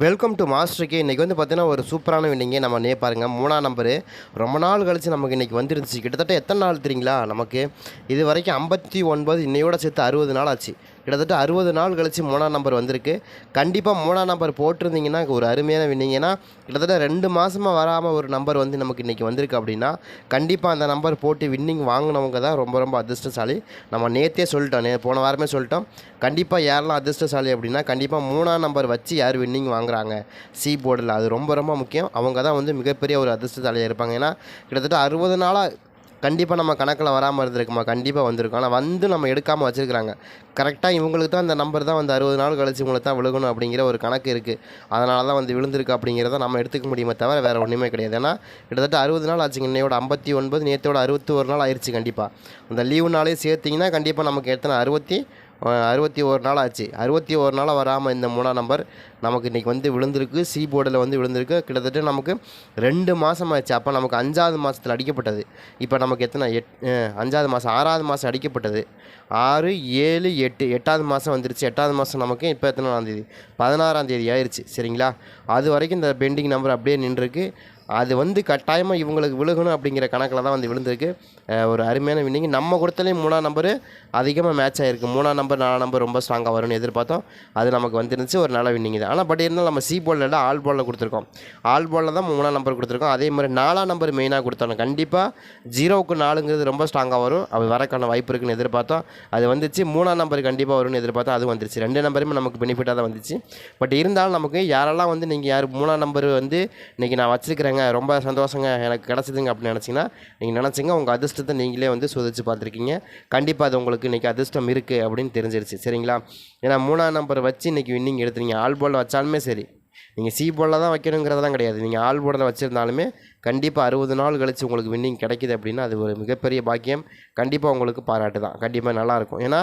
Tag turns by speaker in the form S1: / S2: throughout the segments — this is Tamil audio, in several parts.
S1: வெல்கம் டு மாஸ்டருக்கு இன்றைக்கி வந்து பார்த்தீங்கன்னா ஒரு சூப்பரான வின்னிங்க நம்ம நே பாருங்கள் மூணாம் நம்பரு. ரொம்ப நாள் கழித்து நமக்கு இன்றைக்கி வந்துருந்துச்சு. கிட்டத்தட்ட எத்தனை நாள் தெரியுங்களா? நமக்கு இது வரைக்கும் ஐம்பத்தி ஒன்பது இன்னையோட சேர்த்து அறுபது நாள் ஆச்சு. கிட்டத்தட்ட அறுபது நாள் கழித்து மூணாம் நம்பர் வந்திருக்கு. கண்டிப்பாக மூணாம் நம்பர் போட்டிருந்தீங்கன்னா ஒரு அருமையான வின்னிங்கன்னா கிட்டத்தட்ட ரெண்டு மாதமாக வராமல் ஒரு நம்பர் வந்து நமக்கு இன்றைக்கி வந்திருக்கு அப்படின்னா கண்டிப்பாக அந்த நம்பர் போட்டு வின்னிங் வாங்கினவங்க தான் ரொம்ப ரொம்ப அதிர்ஷ்டசாலி. நம்ம நேற்றே சொல்லிட்டோம் நே போன வாரமே சொல்லிட்டோம். கண்டிப்பாக யாரெல்லாம் அதிர்ஷ்டசாலி அப்படின்னா கண்டிப்பாக மூணாம் நம்பர் வச்சு யார் வின்னிங் வாங்குறாங்க? சி போர்டில் அது ரொம்ப ரொம்ப முக்கியம். அவங்க தான் வந்து மிகப்பெரிய ஒரு அதிர்ஷ்டசாலியாக இருப்பாங்க. ஏன்னா கிட்டத்தட்ட அறுபது நாளாக கண்டிப்பாக நம்ம கணக்கில் வராமல் இருந்திருக்குமா? கண்டிப்பாக வந்திருக்கும். ஆனால் வந்து நம்ம எடுக்காமல் வச்சுருக்கிறாங்க. கரெக்டாக இவங்களுக்கு தான் அந்த நம்பர் தான் வந்து அறுபது நாள் கழிச்சு இவங்களுக்கு தான் விழுகணும் அப்படிங்கிற ஒரு கணக்கு இருக்குது அதனால தான் வந்து விழுந்திருக்கு அப்படிங்கிறத நம்ம எடுத்துக்க முடியுமே தவிர வேறு ஒன்றுமே கிடையாது. ஏன்னா கிட்டத்தட்ட அறுபது நாள் ஆச்சுங்க. இன்னையோட ஐம்பத்தி ஒன்பது நேற்றோட அறுபத்தி ஒரு நாள் ஆயிடுச்சு கண்டிப்பாக அந்த லீவு நாளே சேர்த்திங்கன்னா கண்டிப்பாக நமக்கு எத்தனை? அறுபத்தி அறுபத்தி ஒரு நாள் ஆச்சு அறுபத்தி ஒரு நாளாக வராமல் இந்த மூணாம் நம்பர் நமக்கு இன்றைக்கி வந்து விழுந்திருக்கு. சி போர்டில் வந்து விழுந்திருக்கு. கிட்டத்தட்ட நமக்கு ரெண்டு மாதம் ஆச்சு. அப்போ நமக்கு அஞ்சாவது மாதத்தில் அடிக்கப்பட்டது. இப்போ நமக்கு எத்தனை? எட் அஞ்சாவது மாதம் ஆறாவது மாதம் அடிக்கப்பட்டது. ஆறு ஏழு எட்டு எட்டாவது மாதம் வந்துருச்சு. எட்டாவது மாதம் நமக்கு இப்போ எத்தனாம் தேதி? பதினாறாம் தேதி ஆயிடுச்சு சரிங்களா? அது வரைக்கும் இந்த பெண்டிங் நம்பர் அப்படியே நின்றுருக்கு. அது வந்து கட்டாயமாக இவங்களுக்கு விழுகணும் அப்படிங்கிற கணக்கில் தான் வந்து விழுந்திருக்கு. ஒரு அருமையான வின்னிங் நம்ம கொடுத்தலையும் மூணாம் நம்பரு அதிகமாக மேட்ச் ஆகிருக்கு மூணாம் நம்பர் நாலாம் நம்பர் ரொம்ப ஸ்ட்ராங்காக வரும்னு எதிர்பார்த்தோம். அது நமக்கு வந்துருந்துச்சு. ஒரு நல்ல வின்னிங் தான் ஆனால் பட் இருந்தாலும் நம்ம சி போலில் இல்லை ஆல் பாலில் கொடுத்துருக்கோம். ஆல் பாலில் தான் மூணாம் நம்பர் கொடுத்துருக்கோம். அதே மாதிரி நாலாம் நம்பர் மெயினாக கொடுத்தோம் கண்டிப்பாக ஜீரோவுக்கு நாலுங்கிறது ரொம்ப ஸ்ட்ராங்காக வரும். அது வரக்கான வாய்ப்பு இருக்குன்னு எதிர்பார்த்தோம். அது வந்துச்சு. மூணாம் நம்பர் கண்டிப்பாக வரும்னு எதிர்பார்த்தோம். அது வந்துருச்சு. ரெண்டு நம்பருமே நமக்கு பெனிஃபிட்டாக தான் வந்துச்சு. பட் இருந்தாலும் நமக்கு யாரெல்லாம் வந்து நீங்கள் யார் மூணாம் நம்பர் வந்து இன்றைக்கி நான் வச்சுருக்கிறேங்க ரொம்ப சந்தோஷங்க. எனக்கு கிடச்சிதுங்க அப்படின்னு நினச்சிங்கன்னா நீங்கள் நினச்சிங்க உங்கள் அதிர்ஷ்டத்தை நீங்களே வந்து சோதிச்சு பார்த்துருக்கீங்க. கண்டிப்பாக அது உங்களுக்கு இன்றைக்கி அதிர்ஷ்டம் இருக்குது அப்படின்னு தெரிஞ்சிருச்சு. சரிங்களா? ஏன்னா மூணாம் நம்பர் வச்சு இன்றைக்கி வின்னிங் எடுத்துறீங்க ஆல் போலில் வச்சாலுமே சரி. நீங்கள் சி போலில் தான் வைக்கணுங்கிறதெல்லாம் கிடையாது. நீங்கள் ஆல் போர்டில் வச்சுருந்தாலுமே கண்டிப்பாக அறுபது நாள் கழித்து உங்களுக்கு வின்னிங் கிடைக்குது அப்படின்னா அது ஒரு மிகப்பெரிய பாக்கியம். கண்டிப்பாக உங்களுக்கு பாராட்டு தான். கண்டிப்பாக நல்லாயிருக்கும் ஏன்னா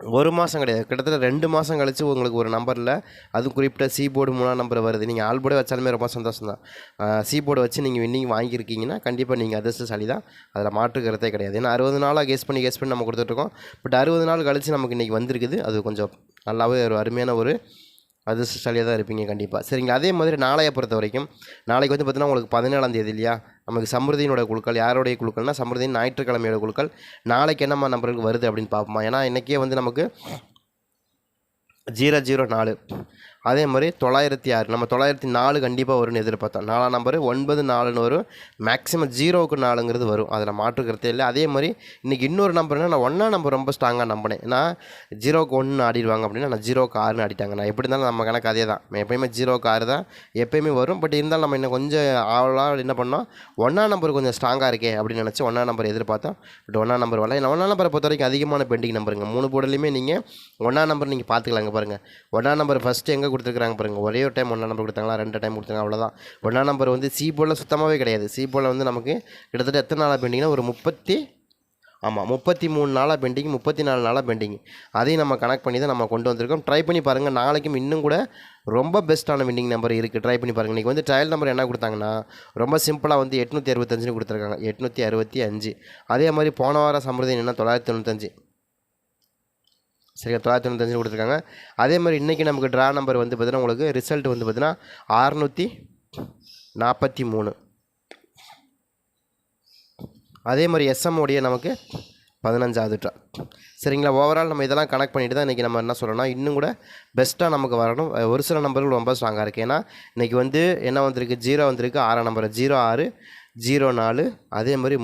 S1: ஒரு மாதம் கிடையாது. கிட்டத்தட்ட ரெண்டு மாதம் கழித்து உங்களுக்கு ஒரு நம்பரில் அது குறிப்பிட்ட சி போர்டு மூணாம் நம்பர் வருது. நீங்கள் ஆல் போர்டே வச்சாலுமே ரொம்ப சந்தோஷம் தான். சி போர்டு வச்சு நீங்கள் வின்னிங் வாங்கியிருக்கீங்கன்னா கண்டிப்பாக நீங்கள் அதிர்ஷ்டசாலி தான். அதில் மாற்றுக்கிறதே கிடையாது. ஏன்னா அறுபது நாளாக கெஸ் பண்ணி கெஸ் பண்ணி நம்ம கொடுத்துட்ருக்கோம் பட் அறுபது நாள் கழித்து நமக்கு இன்றைக்கி வந்திருக்குது. அது கொஞ்சம் நல்லாவே ஒரு அருமையான ஒரு அதிர்ஷ்டசாலியாக தான் இருப்பீங்க கண்டிப்பாக சரிங்களா? அதே மாதிரி நாளைய பொறுத்த வரைக்கும் நாளைக்கு வந்து பார்த்திங்கன்னா உங்களுக்கு பதினேழாம் தேதி இல்லையா? நமக்கு சமிருதியினோட குழுக்கள் யாருடைய குழுக்கள்னா சமிருதியின் ஞாயிற்றுக்கிழமையோட குழுக்கள். நாளைக்கு என்னம்மா நம்பருக்கு வருது அப்படின்னு பார்ப்போமா? ஏன்னா இன்றைக்கே வந்து நமக்கு ஜீரோ ஜீரோ நாலு. அதே மாதிரி தொள்ளாயிரத்தி ஆறு நம்ம தொள்ளாயிரத்தி நாலு கண்டிப்பாக வரும்னு எதிர்பார்த்தோம். நாலாம் நம்பரு ஒன்பது நாலுன்னு வரும். மேக்ஸிமம் ஜீரோவுக்கு நாலுங்கிறது வரும். அதில் மாற்றுக்கிறதே இல்லை. அதே மாதிரி இன்றைக்கி இன்னொரு நம்பர்னா நான் ஒன்றா நம்பர் ரொம்ப ஸ்ட்ராங்காக நம்பினேன். நான் ஜீரோக்கு ஒன்று ஆடிடுவாங்க அப்படின்னா நான் ஜீரோக்கு ஆறுன்னு ஆடிட்டாங்க. நான் எப்படி இருந்தாலும் நம்ம கணக்கு அதே தான். எப்பயுமே ஜீரோக்கு ஆறு தான் எப்பயுமே வரும். பட் இருந்தாலும் நம்ம இன்னும் கொஞ்சம் ஆவலாக என்ன பண்ணோம்? ஒன்றா நம்பர் கொஞ்சம் ஸ்ட்ராங்காக இருக்கே அப்படின்னு நினச்சி ஒன்றா நம்பர் எதிர்பார்த்தோம். பட் ஒன்றா நம்பர் வரல. ஏன்னா ஒன்றா நம்பரை பொறுத்த வரைக்கும் அதிகமான பெண்டிங் நம்பருங்க. மூணு போர்டுலையுமே நீங்கள் ஒன்றா நம்பர் நீங்கள் பார்த்துக்கலாங்க பாருங்கள் ஒன்றா நம்பர் ஃபஸ்ட்டு எங்கே கொடுத்துருக்காங்க பாருங்கள் ஒரே ஒரு டைம் ஒன்றா நம்பர் கொடுத்தாங்களா? ரெண்டு டைம் கொடுத்தாங்க அவ்வளோதான் ஒன்றா நம்பர் வந்து சி போர்டில் சுத்தமாகவே கிடையாது. சி போர்டில் வந்து நமக்கு கிட்டத்தட்ட எத்தனை நாளாக பெண்டிங்னா ஒரு முப்பத்தி ஆமாம் முப்பத்தி மூணு நாளாக பெண்டிங் முப்பத்தி நாலு நாளாக பெண்டிங் அதையும் நம்ம கனெக்ட் பண்ணி தான் நம்ம கொண்டு வந்திருக்கோம். ட்ரை பண்ணி பாருங்கள் நாளைக்கும் இன்னும் கூட ரொம்ப பெஸ்ட்டான வின்னிங் நம்பர் இருக்குது ட்ரை பண்ணி பாருங்கள் இன்றைக்கி வந்து ட்ரையல் நம்பர் என்ன கொடுத்தாங்கன்னா ரொம்ப சிம்பிளாக வந்து எட்நூற்றி அறுபத்தஞ்சுன்னு கொடுத்துருக்காங்க. எட்நூற்றி அறுபத்தி அஞ்சு. அதே மாதிரி போன வாரம் சம்பிரதாயம் என்ன? தொள்ளாயிரத்தி தொண்ணூத்தஞ்சு. சரியா தொள்ளாயிரத்தி தொண்ணூத்தஞ்சு கொடுத்துருக்காங்க. அதே மாதிரி இன்றைக்கி நமக்கு ட்ரா நம்பர் வந்து பார்த்தீங்கன்னா உங்களுக்கு ரிசல்ட் வந்து பார்த்தீங்கன்னா அறுநூற்றி நாற்பத்தி மூணு. அதே மாதிரி எஸ்எம் உடைய நமக்கு பதினஞ்சாவது ட்ரா சரிங்களா? ஓவரால் நம்ம இதெல்லாம் கனெக்ட் பண்ணிட்டு தான் இன்றைக்கி நம்ம என்ன சொல்லணும்னா இன்னும் கூட பெஸ்ட்டாக நமக்கு வரணும். ஒரு சில நம்பர்கள் ரொம்ப ஸ்ட்ராங்காக இருக்குது ஏன்னா இன்றைக்கி வந்து என்ன வந்திருக்கு? ஜீரோ வந்திருக்கு. ஆறாம் நம்பர் ஜீரோ ஆறு ஜீரோ நாலு. அதே மாதிரி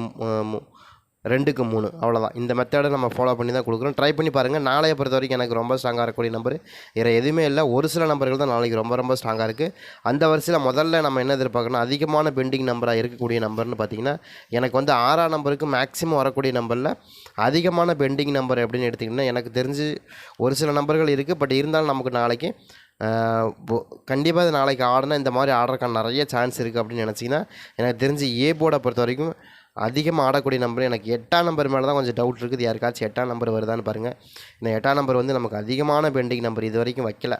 S1: ரெண்டுக்கு மூணு. அவ்வளோதான் இந்த மெத்தடை நம்ம ஃபாலோ பண்ணி தான் கொடுக்குறோம். ட்ரை பண்ணி பாருங்கள் நாளைய பொறுத்த வரைக்கும் எனக்கு ரொம்ப ஸ்ட்ராங்காக இருக்கக்கூடிய நம்பர் வேறு எதுவுமே இல்லை. ஒரு சில நம்பர்கள் தான் நாளைக்கு ரொம்ப ரொம்ப ஸ்ட்ராங்காக இருக்குது அந்த வரிசையில் முதல்ல நம்ம என்ன எதிர்பார்க்கணும் அதிகமான பெண்டிங் நம்பராக இருக்கக்கூடிய நம்பர்னு பார்த்தீங்கன்னா எனக்கு வந்து ஆறாம் நம்பருக்கு மேக்ஸிமம் வரக்கூடிய நம்பரில் அதிகமான பெண்டிங் நம்பர் எப்படின்னு எடுத்திங்கன்னா எனக்கு தெரிஞ்சு ஒரு சில நம்பர்கள் இருக்குது பட் இருந்தாலும் நமக்கு நாளைக்கு கண்டிப்பாக இது நாளைக்கு ஆடினா இந்த மாதிரி ஆடுறதுக்கான நிறைய சான்ஸ் இருக்குது அப்படின்னு நினச்சிங்கன்னா எனக்கு தெரிஞ்சு ஏ போர்டை பொறுத்த வரைக்கும் அதிகமாக ஆடக்கூடிய நம்பர் எனக்கு எட்டாம் நம்பர் மேலே தான் கொஞ்சம் டவுட் இருக்குது. யாருக்காச்சும் எட்டாம் நம்பர் வருதான்னு பாருங்கள் இந்த எட்டாம் நம்பர் வந்து நமக்கு அதிகமான பெண்டிங் நம்பர் இது வரைக்கும் வைக்கல.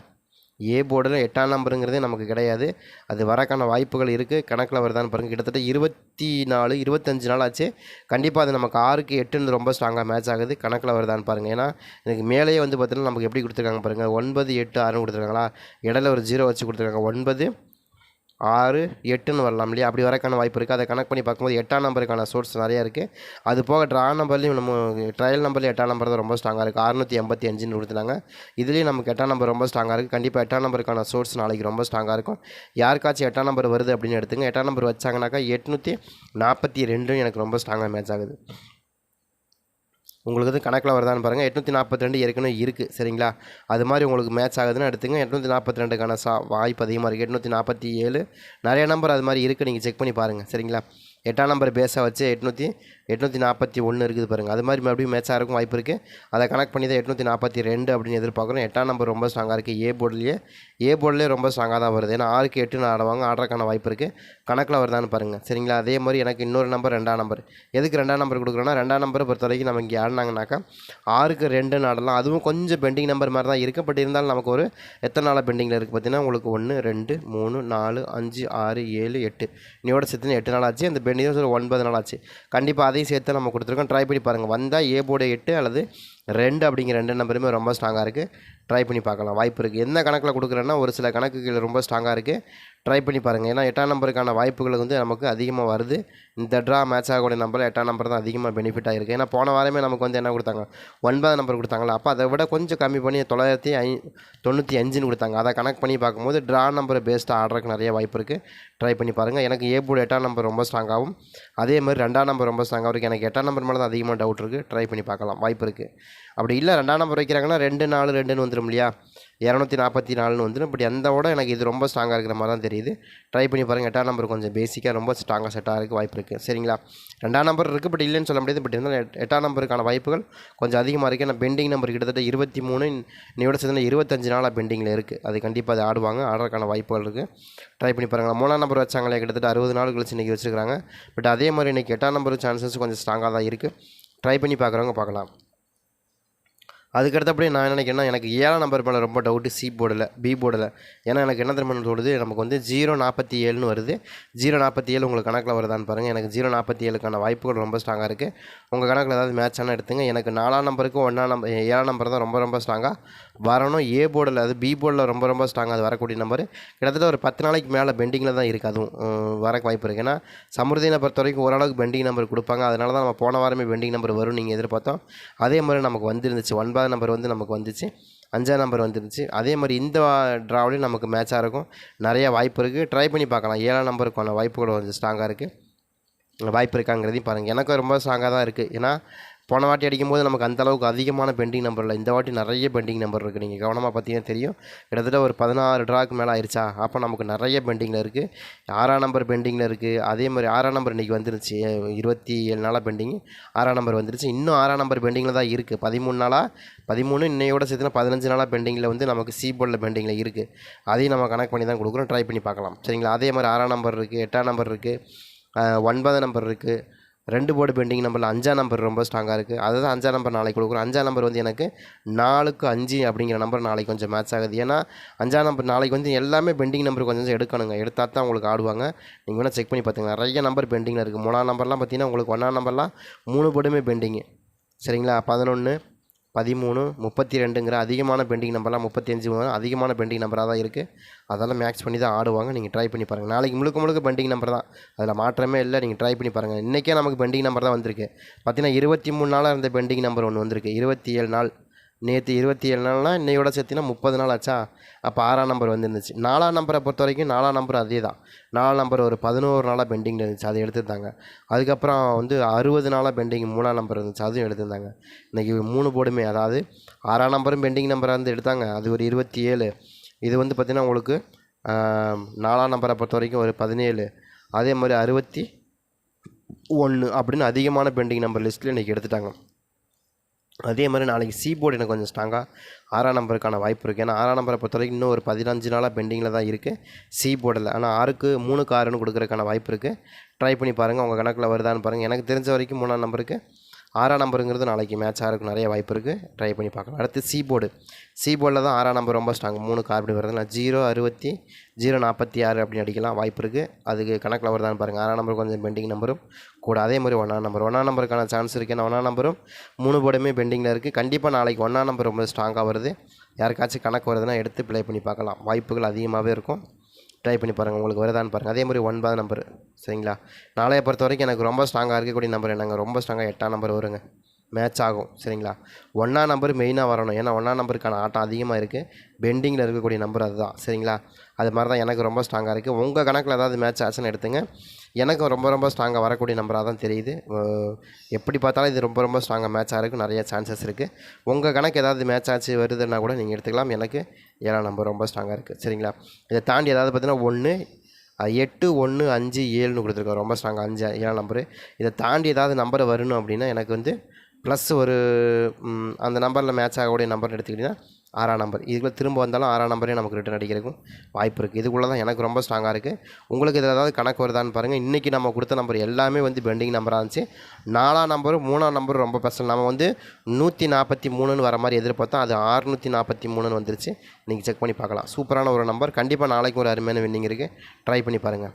S1: ஏ போர்டில் எட்டாம் நம்பருங்கிறதே நமக்கு கிடையாது. அது வரக்கான வாய்ப்புகள் இருக்குது கணக்கில் வருதான்னு பாருங்கள் கிட்டத்தட்ட இருபத்தி நாலு இருபத்தஞ்சு நாள் ஆச்சு. கண்டிப்பாக அது நமக்கு ஆறுக்கு எட்டுன்னு ரொம்ப ஸ்ட்ராங்காக மேட்ச் ஆகுது. கணக்கில் வருதான்னு பாருங்கள் ஏன்னா எனக்கு மேலேயே வந்து பார்த்தீங்கன்னா நமக்கு எப்படி கொடுத்துருக்காங்க பாருங்கள் ஒன்பது எட்டு ஆறுன்னு கொடுத்துருக்காங்களா? இடையில ஒரு ஜீரோ வச்சு கொடுத்துருக்காங்க. ஒன்பது ஆறு எட்டுன்னு வரலாம் இல்லையா? அப்படி வரக்கான வாய்ப்பு இருக்குது அதை கணக்கு பண்ணி பார்க்கும்போது எட்டாம் நம்பருக்கான சோர்ஸ் நிறையா இருக்குது அது போக ட்ரா நம்பர்லேயும் நம்ம ட்ரையல் நம்பர்லேயும் எட்டாம் நம்பர் தான் ரொம்ப ஸ்ட்ராங்காக இருக்குது அறுநூற்றி எண்பத்தி அஞ்சுன்னு கொடுத்துட்டாங்க. இதுலேயும் நமக்கு எட்டாம் நம்பர் ரொம்ப ஸ்ட்ராங்காக இருக்குது கண்டிப்பாக எட்டாம் நம்பருக்கான சோர்ஸ் நாளைக்கு ரொம்ப ஸ்ட்ராங்காக இருக்கும். யாருக்காச்சும் எட்டாம் நம்பர் வருது அப்படின்னு எடுத்துங்க. எட்டாம் நம்பர் வச்சாங்கனாக்கா எட்நூற்றி நாற்பத்தி ரெண்டும் எனக்கு ரொம்ப ஸ்ட்ராங்காக மேட்ச் ஆகுது. உங்களுக்கு வந்து கணக்கில் வருதான்னு பாருங்கள் எட்நூற்றி நாற்பத்தி ரெண்டு ஏற்கனவே இருக்குது சரிங்களா? அது மாதிரி உங்களுக்கு மேட்ச் ஆகுதுன்னு எடுத்துங்க. எட்நூற்றி நாற்பத்தி ரெண்டுக்கான சா வாய்ப்பு அதிகமாக இருக்குது எட்நூற்றி நாற்பத்தி ஏழு. நிறைய நம்பர் அது மாதிரி இருக்குது நீங்கள் செக் பண்ணி பாருங்கள் சரிங்களா? எட்டாம் நம்பர் பேஸாக வச்சு எட்நூற்றி எட்நூற்றி நாற்பத்தி ஒன்று இருக்குது பாருங்கள் அது மாதிரி மறுபடியும் மேட்சாக இருக்கும் வாய்ப்பு இருக்குது அதை கனெக்ட் பண்ணி தான் எட்நூற்றி நாற்பத்தி ரெண்டு அப்படின்னு எதிர்பார்க்குறோம். எட்டாம் நம்பர் ரொம்ப ஸ்ட்ராங்காக இருக்குது ஏ போர்டுலேயே ஏ போர்டிலே ரொம்ப ஸ்ட்ராங்காக தான் வருது. ஏன்னா ஆறுக்கு எட்டுன்னு ஆடுவாங்க. ஆடுறதுக்கான வாய்ப்பு இருக்குது கணக்கில் வருதான்னு பாருங்கள் சரிங்களா? அதே மாதிரி எனக்கு இன்னொரு நம்பர் ரெண்டாம் நம்பர் எதுக்கு ரெண்டாம் நம்பர் கொடுக்குறோன்னா ரெண்டாம் நம்பரை பொறுத்த வரைக்கும் நம்ம இங்கே ஆடினாங்கனாக்கா ஆறுக்கு ரெண்டுன்னு ஆடலாம். அதுவும் கொஞ்சம் பெண்டிங் நம்பர் மாதிரி தான் இருக்குது பட் இருந்தாலும் நமக்கு ஒரு எத்தனை நாளாக பெண்டிங்கில் இருக்குது பார்த்தீங்கன்னா உங்களுக்கு ஒன்று ரெண்டு மூணு நாலு அஞ்சு ஆறு ஏழு எட்டு. இன்னையோட சேர்த்துன்னு எட்டு நாள் ஆச்சு. அந்த பெண்டிங் ஒரு ஒன்பது நாள் ஆச்சு. கண்டிப்பாக அதையும் சேர்த்து நம்ம கொடுத்துருக்கோம். ட்ரை பண்ணி பாருங்கள் வந்தால் ஏ போர்டு எட்டு அல்லது ரெண்டு அப்படிங்கிற ரெண்டு நம்பருமே ரொம்ப ஸ்ட்ராங்காக இருக்குது ட்ரை பண்ணி பார்க்கலாம். வாய்ப்பு இருக்குது என்ன கணக்கில் கொடுக்குறேன்னா ஒரு சில கணக்குகள் ரொம்ப ஸ்ட்ராங்காக இருக்குது ட்ரை பண்ணி பாருங்கள் ஏன்னா எட்டாம் நம்பருக்கான வாய்ப்புகள் வந்து நமக்கு அதிகமாக வருது. இந்த ட்ரா மேட்ச் ஆகக்கூடிய நம்பர் எட்டாம் நம்பர் தான் அதிகமாக பெனிஃபிட் ஆகிருக்கு ஏன்னா போன வாரமே நமக்கு வந்து என்ன கொடுத்தாங்க? ஒன்பதாம் நம்பர் கொடுத்தாங்களா அப்போ அதை விட கொஞ்சம் கம்மி பண்ணி தொள்ளாயிரத்தி ஐ தொண்ணூற்றி அஞ்சுன்னு கொடுத்தாங்க. அதை கனெக்ட் பண்ணி பார்க்கும்போது ட்ரா நம்பரை பேஸ்டாக ஆடுறதுக்கு நிறைய வாய்ப்பு இருக்குது ட்ரை பண்ணி பாருங்கள் எனக்கு ஏ போர்டு எட்டாம் நம்பர் ரொம்ப ஸ்ட்ராங்காகவும் அதே மாதிரி ரெண்டாம் நம்பர் ரொம்ப ஸ்ட்ராங்காகவும் இருக்குது எனக்கு எட்டாம் நம்பர் மேலே தான் அதிகமாக டவுட் இருக்குது ட்ரை பண்ணி பார்க்கலாம். வாய்ப்பு இருக்குது அப்படி இல்லை ரெண்டாம் நம்பர் வைக்கிறாங்கன்னா ரெண்டு நாலு ரெண்டுன்னு வந்துடும் இல்லையா? இரநூத்தி நாற்பத்தி நாலுன்னு வந்துடும் பட் எந்த விட எனக்கு இது ரொம்ப ஸ்ட்ராங்காக இருக்கிற மாதிரி தான் தெரியுது. ட்ரை பண்ணி பாருங்கள் எட்டாம் நம்பர் கொஞ்சம் பேசிக்காக ரொம்ப ஸ்ட்ராங்காக செட்டாக இருக்குது வாய்ப்பு இருக்குது சரிங்களா? ரெண்டாம் நம்பர் இருக்குது பட் இல்லைன்னு சொல்ல முடியாது. பட் இருந்தாலும் எட்டாம் நம்பருக்கான வாய்ப்புகள் கொஞ்சம் அதிகமாக இருக்குது ஏன்னா பெண்டிங் நம்பர் கிட்டத்தட்ட இருபத்தி மூணு இன்னையோட சேர்ந்து இருபத்தஞ்சு நாளாக பெண்டிங்கில் இருக்குது அது கண்டிப்பாக அது ஆடுவாங்க ஆடுறதுக்கான வாய்ப்புகள் இருக்குது ட்ரை பண்ணி பாருங்கள் மூணாம் நம்பர் வச்சாங்களே கிட்டத்தட்ட அறுபது நாள் கழிச்சு இன்றைக்கி வச்சுருக்காங்க. பட் அதே மாதிரி இன்றைக்கி எட்டாம் நம்பர் சான்சஸ் கொஞ்சம் ஸ்ட்ராங்காக தான் இருக்குது ட்ரை பண்ணி பார்க்குறவங்க பார்க்கலாம். அதுக்கடுத்தபடி நான் என்ன நினைக்கிறேன்னா எனக்கு ஏழாம் நம்பர் மேலே ரொம்ப டவுட்டு சி போர்டில் பி போர்டில் ஏன்னா எனக்கு என்ன தெரியுமா தோணுது? நமக்கு வந்து ஜீரோ நாற்பத்தி ஏழுன்னு வருது. ஜீரோ நாற்பத்தி ஏழு உங்களுக்கு கணக்கில் வருதான்னு பாருங்கள் எனக்கு ஜீரோ நாற்பத்தி ஏழுக்கான வாய்ப்புகள் ரொம்ப ஸ்ட்ராங்காக இருக்குது உங்கள் கணக்கில் ஏதாவது மேட்ச் ஆனால் எடுத்துங்க. எனக்கு நாலாம் நம்பருக்கு ஒன்றாம் நம்பர் ஏழாம் நம்பர் தான் ரொம்ப ரொம்ப ஸ்ட்ராங்காக வரணும். ஏ போர்டில் அது பி போர்டில் ரொம்ப ரொம்ப ஸ்ட்ராங்காக அது வரக்கூடிய நம்பர் கிட்டத்தட்ட ஒரு பத்து நாளைக்கு மேலே பெண்டிங்கில் தான் இருக்குது அதுவும். வரக்கு வாய்ப்பு இருக்குது ஏன்னா சமுர்தினை பொறுத்த வரைக்கும் ஓரளவுக்கு பெண்டிங் நம்பர் கொடுப்பாங்க. அதனால தான் நம்ம போன வாரமே பெண்டிங் நம்பர் வரும் நீங்கள் எதிர்பார்த்தோம். அதே மாதிரி நமக்கு வந்துருந்துச்சு. ஒன்பதாம் நம்பர் வந்து நமக்கு வந்துச்சு. அஞ்சாம் நம்பர் வந்துருந்துச்சு அதே மாதிரி இந்த ட்ராவலையும் நமக்கு மேட்சாக இருக்கும். நிறைய வாய்ப்பு இருக்குது ட்ரை பண்ணி பார்க்கலாம். ஏழாம் நம்பருக்கான வாய்ப்புகள் கொஞ்சம் ஸ்ட்ராங்காக இருக்குது வாய்ப்பு இருக்காங்கிறதையும் பாருங்கள் எனக்கும் ரொம்ப ஸ்ட்ராங்காக தான் இருக்குது ஏன்னா போன வாட்டி அடிக்கும்போது நமக்கு அந்த அளவுக்கு அதிகமான பெண்டிங் நம்பர் இல்லை. இந்த வாட்டி நிறைய பெண்டிங் நம்பர் இருக்குது நீங்கள் கவனமாக பார்த்தீங்கன்னா தெரியும். கிட்டத்தட்ட ஒரு பதினாறு ட்ராக்கு மேலே ஆயிடுச்சா அப்போ நமக்கு நிறைய பெண்டிங்கில் இருக்குது ஆறாம் நம்பர் பெண்டிங்கில் இருக்குது அதே மாதிரி ஆறாம் நம்பர் இன்றைக்கி வந்துருச்சு. இருபத்தி ஏழு நாளாக பெண்டிங் ஆறாம் நம்பர் வந்துருச்சு. இன்னும் ஆறாம் நம்பர் பெண்டிங்கில் தான் இருக்குது பதிமூணு நாளாக பதிமூணு இன்னையோட சேர்த்துனா பதினஞ்சு நாளாக பெண்டிங்கில் வந்து நமக்கு சி போர்டில் பெண்டிங்கில் இருக்குது அதையும் நம்ம கனெக்ட் பண்ணி தான் கொடுக்குறோம். ட்ரை பண்ணி பார்க்கலாம். சரிங்களா? அதே மாதிரி ஆறாம் நம்பர் இருக்குது எட்டாம் நம்பர் இருக்குது ஒன்பதாம் நம்பர் இருக்குது ரெண்டு போர்டு பெண்டிங் நம்பரில் அஞ்சாம் நம்பர் ரொம்ப ஸ்ட்ராங்காக இருக்குது அதுதான் அஞ்சாம் நம்பர் நாளைக்கு கொடுக்குறோம் அஞ்சாம் நம்பர் வந்து எனக்கு நாலுக்கு அஞ்சு அப்படிங்கிற நம்பர் நாளைக்கு கொஞ்சம் மேட்ச் ஆகுது. ஏன்னா அஞ்சாம் நம்பர் நாளைக்கு வந்து எல்லாமே பெண்டிங் நம்பர் கொஞ்சம் கொஞ்சம் எடுக்கணுங்க. எடுத்தால் தான் உங்களுக்கு ஆடுவாங்க. நீங்கள் வேணால் செக் பண்ணி பார்த்துங்க நிறைய நம்பர் பெண்டிங்கில் இருக்குது மூணாம் நம்பர்லாம் பார்த்தீங்கன்னா உங்களுக்கு ஒன்றாம் நம்பர்லாம் மூணு போர்டுமே பெண்டிங்கு சரிங்களா? பதினொன்று பதிமூணு முப்பத்தி ரெண்டுங்கிற அதிகமான பெண்டிங் நம்பர்லாம் முப்பத்தி அஞ்சு அதிகமான பெண்டிங் நம்பராக தான் இருக்குது அதெல்லாம் மேக்ஸ் பண்ணி தான் ஆடுவாங்க. நீங்கள் ட்ரை பண்ணி பாருங்கள் நாளைக்கு முழுக்க முழுக்க பெண்டிங் நம்பர் தான். அதில் மாற்றமே இல்லை. நீங்கள் ட்ரை பண்ணி பாருங்கள் இன்றைக்கே நமக்கு பெண்டிங் நம்பர் தான் வந்திருக்கு. பார்த்தீங்கன்னா இருபத்தி மூணு நாளாக இருந்த பெண்டிங் நம்பர் ஒன்று வந்திருக்கு. இருபத்தி ஏழு நாள். நேற்று இருபத்தி ஏழு நாள்னால் இன்னையோட சேர்த்தினா முப்பது நாள் ஆச்சா? அப்போ ஆறாம் நம்பர் வந்துருந்துச்சு. நாலாம் நம்பரை பொறுத்த வரைக்கும் நாலாம் நம்பர் அதே தான் நாலாம் நம்பர் ஒரு பதினோரு நாளாக பெண்டிங்கில் இருந்துச்சு அதை எடுத்துருந்தாங்க. அதுக்கப்புறம் வந்து அறுபது நாளாக பெண்டிங் மூணாம் நம்பர் இருந்துச்சு அதுவும் எடுத்திருந்தாங்க. இன்றைக்கி மூணு போர்டுமே அதாவது ஆறாம் நம்பரும் பெண்டிங் நம்பராக இருந்து எடுத்தாங்க. அது ஒரு இருபத்தி ஏழு இது வந்து பார்த்திங்கன்னா உங்களுக்கு நாலாம் நம்பரை பொறுத்த வரைக்கும் ஒரு பதினேழு. அதே மாதிரி அறுபத்தி ஒன்று அப்படின்னு அதிகமான பெண்டிங் நம்பர் லிஸ்ட்டில் இன்றைக்கி எடுத்துட்டாங்க. அதே மாதிரி நாளைக்கு சி போர்டு எனக்கு கொஞ்சம் ஸ்ட்ராங்காக ஆறாம் நம்பருக்கான வாய்ப்பு இருக்குது ஏன்னா ஆறாம் நம்பரை பொறுத்த வரைக்கும் இன்னும் ஒரு பதினஞ்சு நாளாக பெண்டிங்கில் தான் இருக்குது சி போர்டில் ஆனால் ஆறுக்கு மூணுக்கு ஆறுன்னு கொடுக்குறதுக்கான வாய்ப்பு இருக்குது ட்ரை பண்ணி பாருங்கள் உங்கள் கணக்கில் வருதான்னு பாருங்கள் எனக்கு தெரிஞ்ச வரைக்கும் மூணாம் நம்பருக்கு ஆறாம் நம்பருங்கிறது நாளைக்கு மேட்ச் ஆகிறதுக்கு நிறைய வாய்ப்பு இருக்குது ட்ரை பண்ணி பார்க்கலாம். அடுத்து சி போர்டு சி போர்டில் தான் ஆறாம் நம்பர் ரொம்ப ஸ்ட்ராங் மூணு கார்படி வருது. ஜீரோ அறுபத்தி ஜீரோ நாற்பத்தி ஆறு அப்படின்னு அடிக்கலாம். வாய்ப்பு இருக்குது அதுக்கு கணக்கில் வருதான்னு பாருங்கள் ஆறாம் நம்பர் கொஞ்சம் பெண்டிங் நம்பரும் கூட அதே மாதிரி ஒன்றாம் நம்பர் ஒன்றாம் நம்பருக்கான சான்ஸ் இருக்குது ஏன்னா ஒன்றாம் நம்பரும் மூணு போர்டுமே பெண்டிங்கில் இருக்குது கண்டிப்பாக நாளைக்கு ஒன்றாம் நம்பர் ரொம்ப ஸ்ட்ராங்காக வருது. யாருக்காச்சும் கணக்கு வருதுன்னா எடுத்து ப்ளே பண்ணி பார்க்கலாம். வாய்ப்புகள் அதிகமாகவே இருக்கும். ட்ரை பண்ணி பாருங்கள் உங்களுக்கு வருதான்னு பாருங்கள் அதே மாதிரி ஒன்பது நம்பர் சரிங்களா? நாளைய பொறுத்த வரைக்கும் எனக்கு ரொம்ப ஸ்ட்ராங்காக இருக்கக்கூடிய நம்பர் என்னங்க? ரொம்ப ஸ்ட்ராங்காக எட்டாம் நம்பர் வருங்க. மேட்ச் ஆகும். சரிங்களா? ஒன்றாம் நம்பர் மெயினாக வரணும். ஏன்னா ஒன்றாம் நம்பருக்கான ஆட்டம் அதிகமாக இருக்குது பெண்டிங்கில் இருக்கக்கூடிய நம்பர் அதுதான். சரிங்களா? அது மாதிரி தான் எனக்கு ரொம்ப ஸ்ட்ராங்காக இருக்குது உங்கள் கணக்கில் ஏதாவது மேட்ச் ஆச்சுன்னு எடுத்துங்க. எனக்கு ரொம்ப ரொம்ப ஸ்ட்ராங்காக வரக்கூடிய நம்பராக தான் தெரியுது. எப்படி பார்த்தாலும் இது ரொம்ப ரொம்ப ஸ்ட்ராங்காக மேட்ச் ஆகிறதுக்கு நிறைய சான்சஸ் இருக்குது உங்கள் கணக்கு ஏதாவது மேட்ச் ஆச்சு வருதுன்னா கூட நீங்கள் எடுத்துக்கலாம். எனக்கு ஏழாம் நம்பர் ரொம்ப ஸ்ட்ராங்காக இருக்குது சரிங்களா? இதை தாண்டி ஏதாவது பார்த்தீங்கன்னா ஒன்று எட்டு ஒன்று அஞ்சு ஏழுன்னு கொடுத்துருக்கோம் ரொம்ப ஸ்ட்ராங்காக அஞ்சு ஏழாம் நம்பரு இதை தாண்டி ஏதாவது நம்பர் வரணும் அப்படின்னா எனக்கு வந்து ப்ளஸ் ஒரு அந்த நம்பரில் மேட்ச் ஆகக்கூடிய நம்பர் எடுத்துக்கிட்டிங்கன்னா ஆறாம் நம்பர் இதுக்குள்ளே திரும்ப வந்தாலும் ஆறாம் நம்பரே நமக்கு ரிட்டர்ன் அடிக்கிறதுக்கும் வாய்ப்பு இருக்குது இதுக்குள்ளே தான் எனக்கு ரொம்ப ஸ்ட்ராங்காக இருக்குது உங்களுக்கு இதில் ஏதாவது கணக்கு வருதான்னு பாருங்கள் இன்றைக்கி நம்ம கொடுத்த நம்பர் எல்லாமே வந்து பெண்டிங் நம்பராக இருந்துச்சு. நாலாம் நம்பரும் மூணாம் நம்பரும் ரொம்ப பெஸ்ட் நம்ம வந்து நூற்றி நாற்பத்தி மூணுன்னு வர மாதிரி எதிர்பார்த்தோம் அது ஆறுநூற்றி நாற்பத்தி மூணுன்னு வந்துருச்சு. நீங்கள் செக் பண்ணி பார்க்கலாம். சூப்பரான ஒரு நம்பர் கண்டிப்பாக நாளைக்கு ஒரு அருமையான வின்னிங் இருக்குது ட்ரை பண்ணி பாருங்கள்